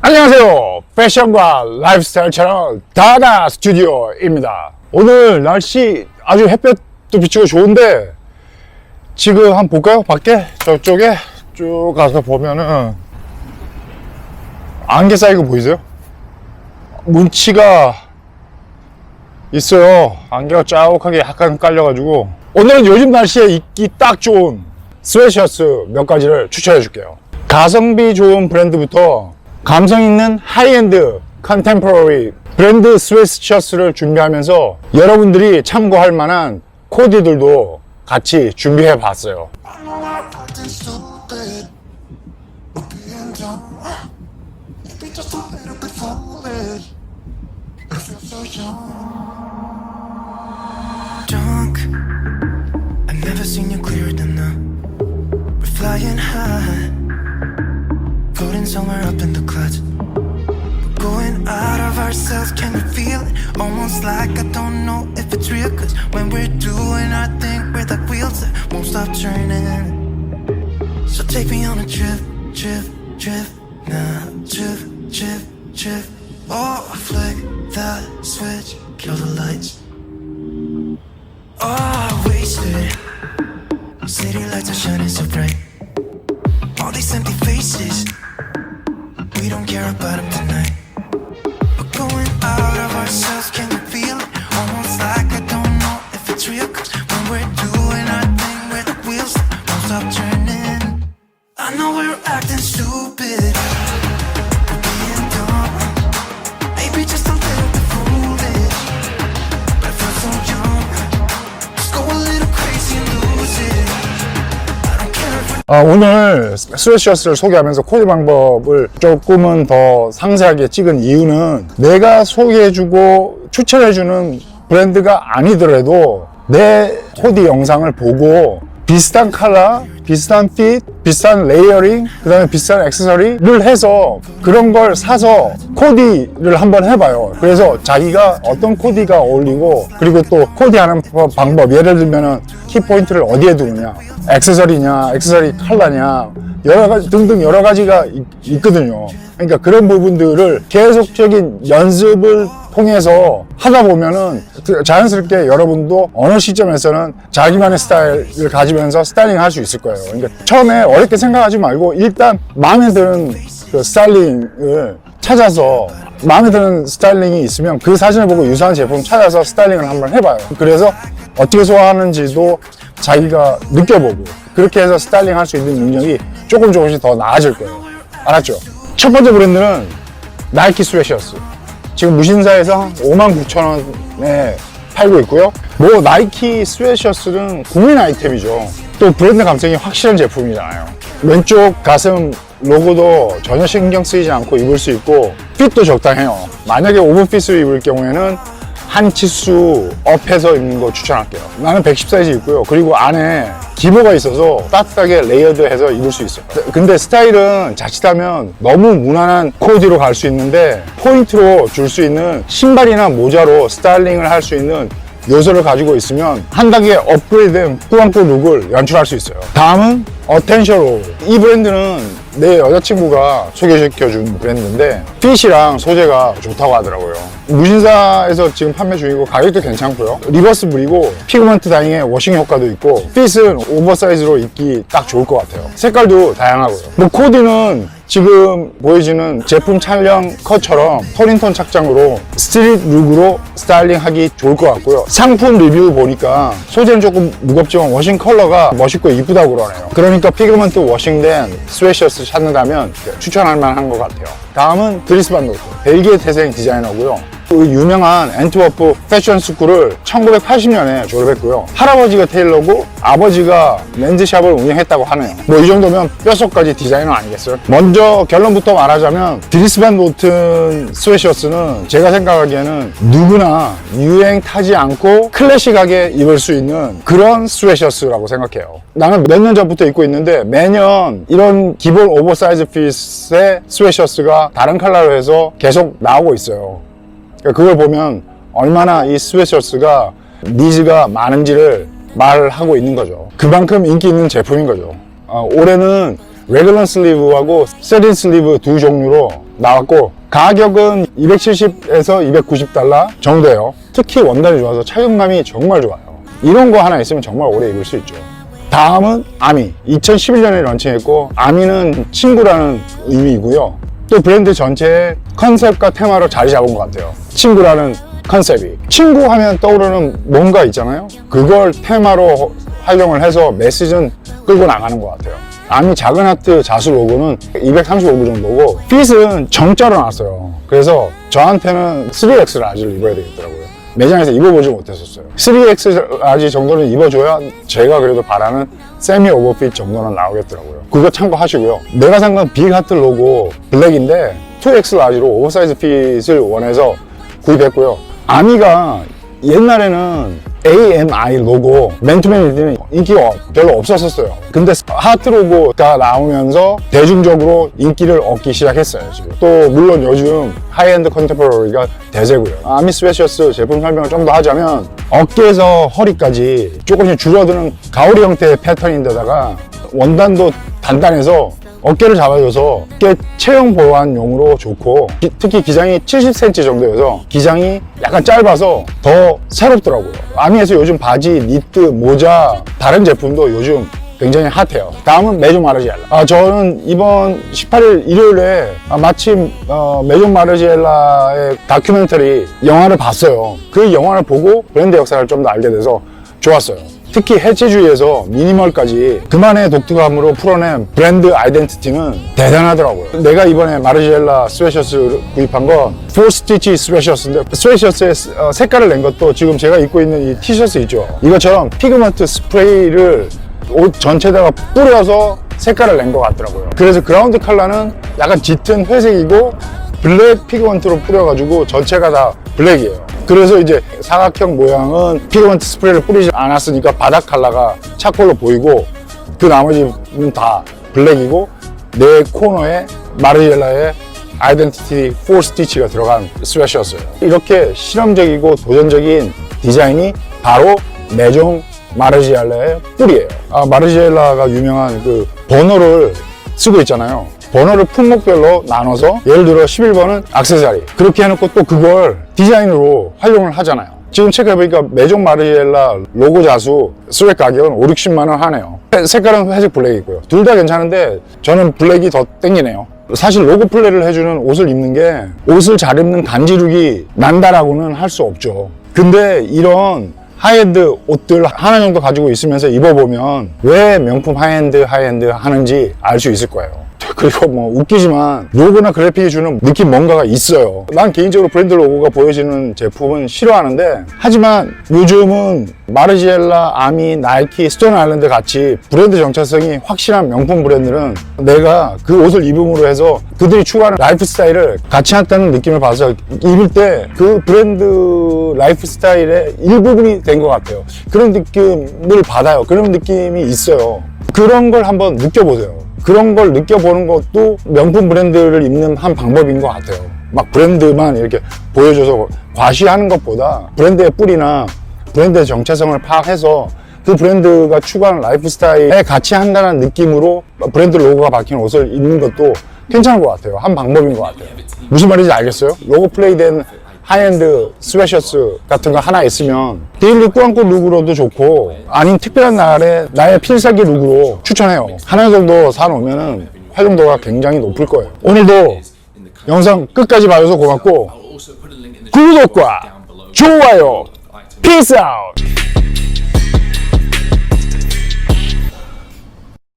안녕하세요. 패션과 라이프스타일 채널 다다 스튜디오입니다. 오늘 날씨 아주 햇볕도 비치고 좋은데 지금 한번 볼까요? 밖에 저쪽에 쭉 가서 보면은 안개 거 보이세요? 문치가 있어요. 안개가 자욱하게 약간 깔려가지고 오늘은 요즘 날씨에 입기 딱 좋은 스웨셔츠 몇 가지를 추천해 줄게요. 가성비 좋은 브랜드부터 감성 있는 하이엔드 컨템포러리 브랜드 스웨셔츠를 준비하면서 여러분들이 참고할 만한 코디들도 같이 준비해 봤어요. Just a little bit foolish. I feel so young. drunk. I've never seen you clearer than now. We're flying high, floating somewhere up in the clouds. We're going out of ourselves, can you feel it? Almost like I don't know if it's real. Cause when we're doing our thing, we're like wheels that won't stop turning. So take me on a trip, trip, trip, now, trip, trip, trip. Oh, flick the switch, kill the lights. Oh, wasted. City lights are shining so bright. 아, 오늘 스웨셔츠를 소개하면서 코디 방법을 조금은 더 상세하게 찍은 이유는 내가 소개해주고 추천해주는 브랜드가 아니더라도 내 코디 영상을 보고 비슷한 컬러, 비슷한 핏, 비슷한 레이어링, 그 다음에 비슷한 액세서리를 해서 그런 걸 사서 코디를 한번 해봐요. 그래서 자기가 어떤 코디가 어울리고 그리고 또 코디하는 방법, 예를 들면은 키포인트를 어디에 두느냐, 액세서리냐, 액세서리 컬러냐, 여러 가지 등등 여러 가지가 있- 있거든요. 그러니까 그런 부분들을 계속적인 연습을 통해서 하다 보면은 그 자연스럽게 여러분도 어느 시점에서는 자기만의 스타일을 가지면서 스타일링 할 수 있을 거예요. 그러니까 처음에 어렵게 생각하지 말고 일단 마음에 드는 그 스타일링을 찾아서 마음에 드는 스타일링이 있으면 그 사진을 보고 유사한 제품 찾아서 스타일링을 한번 해봐요. 그래서 어떻게 소화하는지도 자기가 느껴보고 그렇게 해서 스타일링 할 수 있는 능력이 조금 조금씩 더 나아질 거예요. 알았죠? 첫 번째 브랜드는 나이키 스웨셔츠. 지금 무신사에서 5만 9천 원에 팔고 있고요. 뭐 나이키 스웨셔츠는 국민 아이템이죠. 또 브랜드 감성이 확실한 제품이잖아요. 왼쪽 가슴 로고도 전혀 신경 쓰이지 않고 입을 수 있고 핏도 적당해요. 만약에 오버핏을 입을 경우에는 한 치수 업해서 입는 거 추천할게요. 나는 110 사이즈 입고요. 그리고 안에 기모가 있어서 따뜻하게 레이어드해서 입을 수 있어요. 근데 스타일은 자칫하면 너무 무난한 코디로 갈 수 있는데 포인트로 줄 수 있는 신발이나 모자로 스타일링을 할 수 있는 요소를 가지고 있으면 한 단계 업그레이드된 꾸안꾸 룩을 연출할 수 있어요. 다음은 어텐셔로. 이 브랜드는 내 여자친구가 소개시켜준 브랜드인데 핏이랑 소재가 좋다고 하더라고요. 무신사에서 지금 판매 중이고 가격도 괜찮고요. 리버스 물이고 피그먼트 다잉의 워싱 효과도 있고 핏은 오버사이즈로 입기 딱 좋을 것 같아요. 색깔도 다양하고요. 뭐 코디는 지금 보여지는 제품 촬영 컷처럼 톤인톤 착장으로 스트릿 룩으로 스타일링하기 좋을 것 같고요. 상품 리뷰 보니까 소재는 조금 무겁지만 워싱 컬러가 멋있고 이쁘다고 그러네요. 그러니까 피그먼트 워싱된 스웨셔츠 찾는다면 추천할 만한 것 같아요. 다음은 드리스 반도트. 벨기에 태생 디자이너고요. 그 유명한 앤트워프 패션 스쿨을 1980년에 졸업했고요. 할아버지가 테일러고 아버지가 렌즈샵을 운영했다고 하네요. 뭐 이 정도면 뼛속까지 디자이너 아니겠어요? 먼저 결론부터 말하자면 드리스반 노튼 스웨셔츠는 제가 생각하기에는 누구나 유행 타지 않고 클래식하게 입을 수 있는 그런 스웨셔츠라고 생각해요. 나는 몇 년 전부터 입고 있는데 매년 이런 기본 오버사이즈 핏의 스웨셔츠가 다른 컬러로 해서 계속 나오고 있어요. 그러니까 그걸 보면 얼마나 이 스웨셔츠가 니즈가 많은지를 말하고 있는 거죠. 그만큼 인기 있는 제품인 거죠. 어, 올해는 레귤런 슬리브하고 세린 슬리브 두 종류로 나왔고 가격은 270에서 290달러 정도예요. 특히 원단이 좋아서 착용감이 정말 좋아요. 이런 거 하나 있으면 정말 오래 입을 수 있죠. 다음은 아미. 2011년에 런칭했고 아미는 친구라는 의미이고요. 또 브랜드 전체의 컨셉과 테마로 자리 잡은 것 같아요. 친구라는 컨셉이. 친구 하면 떠오르는 뭔가 있잖아요. 그걸 테마로 활용을 해서 메시지는 끌고 나가는 것 같아요. 아미 작은 하트 자수 로고는 235부 정도고 핏은 정자로 나왔어요. 그래서 저한테는 3X 라지를 입어야 되겠더라고요. 매장에서 입어보지 못했었어요. 3X 라지 정도는 입어줘야 제가 그래도 바라는 세미 오버핏 정도는 나오겠더라고요. 그거 참고하시고요. 내가 산 건 빅 하트 로고 블랙인데 2X 라지로 오버사이즈 핏을 원해서 구입했고요. 아미가 옛날에는 AMI 로고 맨투맨 인기가 별로 없었었어요. 근데 하트 로고가 나오면서 대중적으로 인기를 얻기 시작했어요. 지금. 또 물론 요즘 하이엔드 컨템포러리가 대세고요. 아미 스웨셔츠 제품 설명을 좀 더 하자면 어깨에서 허리까지 조금씩 줄어드는 가오리 형태의 패턴인데다가 원단도 단단해서 어깨를 잡아줘서 어깨 체형 보완용으로 좋고 기- 특히 기장이 70cm 정도여서 기장이 약간 짧아서 더 새롭더라고요. 아미에서 요즘 바지, 니트, 모자 다른 제품도 요즘 굉장히 핫해요. 다음은 메종 마르지엘라. 아, 저는 이번 18일 일요일에 아, 마침 어, 메종 마르지엘라의 다큐멘터리 영화를 봤어요. 그 영화를 보고 브랜드 역사를 좀 더 알게 돼서 좋았어요 특히 해체주의에서 미니멀까지 그만의 독특함으로 풀어낸 브랜드 아이덴티티는 대단하더라고요. 내가 이번에 마르지엘라 스웨셔츠 구입한 건 포스티치 스웨셔츠인데 스웨셔츠의 어, 색깔을 낸 것도 지금 제가 입고 있는 이 티셔츠 있죠. 이것처럼 피그먼트 스프레이를 옷 전체에다가 뿌려서 색깔을 낸 것 같더라고요. 그래서 그라운드 컬러는 약간 짙은 회색이고 블랙 피그먼트로 뿌려가지고 전체가 다 블랙이에요. 그래서 이제 사각형 모양은 피그먼트 스프레이를 뿌리지 않았으니까 바닥 컬러가 차콜로 보이고 그 나머지는 다 블랙이고 내 코너에 마르젤라의 아이덴티티 4 스티치가 들어간 스웨셔츠예요. 이렇게 실험적이고 도전적인 디자인이 바로 메종 마르지엘라의 뿔이에요. 아, 마르지엘라가 유명한 그 번호를 쓰고 있잖아요. 번호를 품목별로 나눠서 예를 들어 11번은 악세사리 그렇게 해놓고 또 그걸 디자인으로 활용을 하잖아요. 지금 체크해보니까 메종 마르지엘라 로고 자수 스웩 가격은 5, 60만 원 하네요. 색깔은 회색 블랙이고요. 둘 다 괜찮은데 저는 블랙이 더 땡기네요. 사실 로고 플레이를 해주는 옷을 입는 게 옷을 잘 입는 간지룩이 난다라고는 할 수 없죠. 근데 이런 하이엔드 옷들 하나 정도 가지고 있으면서 입어보면 왜 명품 하이엔드 하이엔드 하는지 알 수 있을 거예요. 그리고 뭐 웃기지만 로고나 그래픽이 주는 느낌 뭔가가 있어요. 난 개인적으로 브랜드 로고가 보여지는 제품은 싫어하는데 하지만 요즘은 마르지엘라, 아미, 나이키, 스톤 아일랜드 같이 브랜드 정체성이 확실한 명품 브랜드는 내가 그 옷을 입음으로 해서 그들이 추구하는 라이프 스타일을 같이 한다는 느낌을 받아서 입을 때 그 브랜드 라이프 스타일의 일부분이 된 것 같아요. 그런 느낌을 받아요. 그런 느낌이 있어요. 그런 걸 한번 느껴보세요. 그런 걸 느껴보는 것도 명품 브랜드를 입는 한 방법인 것 같아요. 막 브랜드만 이렇게 보여줘서 과시하는 것보다 브랜드의 뿌리나 브랜드의 정체성을 파악해서 그 브랜드가 추구하는 라이프 스타일에 같이 한다는 느낌으로 브랜드 로고가 박힌 옷을 입는 것도 괜찮은 것 같아요. 한 방법인 것 같아요. 무슨 말인지 알겠어요? 로고 플레이된 하이엔드 스웨셔츠 같은 거 하나 있으면 데일리 꾸안꾸 룩으로도 좋고 아닌 특별한 날에 나의 필살기 룩으로 추천해요. 하나 정도 사놓으면 활용도가 굉장히 높을 거예요. 오늘도 영상 끝까지 봐줘서 고맙고 구독과 좋아요, 피스 아웃!